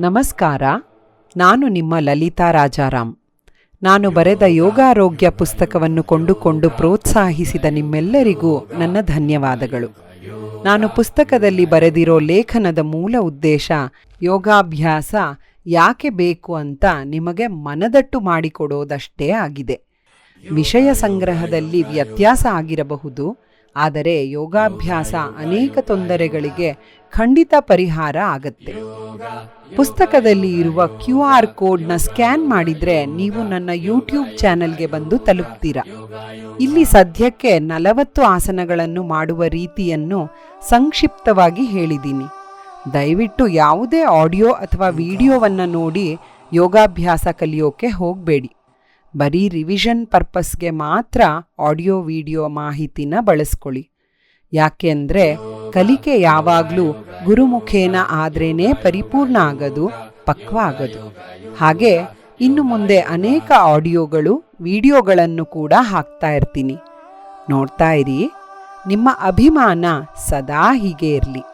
ನಮಸ್ಕಾರ. ನಾನು ನಿಮ್ಮ ಲಲಿತಾ ರಾಜಾರಾಮ್. ನಾನು ಬರೆದ ಯೋಗಾರೋಗ್ಯ ಪುಸ್ತಕವನ್ನು ಕೊಂಡುಕೊಂಡು ಪ್ರೋತ್ಸಾಹಿಸಿದ ನಿಮ್ಮೆಲ್ಲರಿಗೂ ನನ್ನ ಧನ್ಯವಾದಗಳು. ನಾನು ಪುಸ್ತಕದಲ್ಲಿ ಬರೆದಿರೋ ಲೇಖನದ ಮೂಲ ಉದ್ದೇಶ ಯೋಗಾಭ್ಯಾಸ ಯಾಕೆ ಬೇಕು ಅಂತ ನಿಮಗೆ ಮನದಟ್ಟು ಮಾಡಿಕೊಡೋದಷ್ಟೇ ಆಗಿದೆ. ವಿಷಯ ಸಂಗ್ರಹದಲ್ಲಿ ವ್ಯತ್ಯಾಸ ಆಗಿರಬಹುದು. ಆದರೆ ಯೋಗಾಭ್ಯಾಸ ಅನೇಕ ತೊಂದರೆಗಳಿಗೆ ಖಂಡಿತ ಪರಿಹಾರ ಆಗತ್ತೆ. ಪುಸ್ತಕದಲ್ಲಿ ಇರುವ ಕ್ಯೂ ಆರ್ ಕೋಡ್ನ ಸ್ಕ್ಯಾನ್ ಮಾಡಿದ್ರೆ ನೀವು ನನ್ನ ಯೂಟ್ಯೂಬ್ ಚಾನೆಲ್ಗೆ ಬಂದು ತಲುಪ್ತೀರ? ಇಲ್ಲಿ ಸದ್ಯಕ್ಕೆ ನಲವತ್ತು ಆಸನಗಳನ್ನು ಮಾಡುವ ರೀತಿಯನ್ನು ಸಂಕ್ಷಿಪ್ತವಾಗಿ ಹೇಳಿದ್ದೀನಿ. ದಯವಿಟ್ಟು ಯಾವುದೇ ಆಡಿಯೋ ಅಥವಾ ವಿಡಿಯೋವನ್ನು ನೋಡಿ ಯೋಗಾಭ್ಯಾಸ ಕಲಿಯೋಕೆ ಹೋಗಬೇಡಿ. ಬರೀ ರಿವಿಷನ್ ಪರ್ಪಸ್ಗೆ ಮಾತ್ರ ಆಡಿಯೋ ವಿಡಿಯೋ ಮಾಹಿತಿನ ಬಳಸ್ಕೊಳ್ಳಿ. ಯಾಕೆಂದ್ರೆ ಕಲಿಕೆ ಯಾವಾಗಲೂ ಗುರುಮುಖೇನ ಆದ್ರೇನೇ ಪರಿಪೂರ್ಣ ಆಗೋದು, ಪಕ್ವ ಆಗೋದು. ಹಾಗೆ ಇನ್ನು ಮುಂದೆ ಅನೇಕ ಆಡಿಯೋಗಳು ವಿಡಿಯೋಗಳನ್ನು ಕೂಡ ಹಾಕ್ತಾ ಇರ್ತೀನಿ. ನೋಡ್ತಾ ಇರಿ, ನಿಮ್ಮ ಅಭಿಮಾನ ಸದಾ ಹೀಗೆ ಇರಲಿ.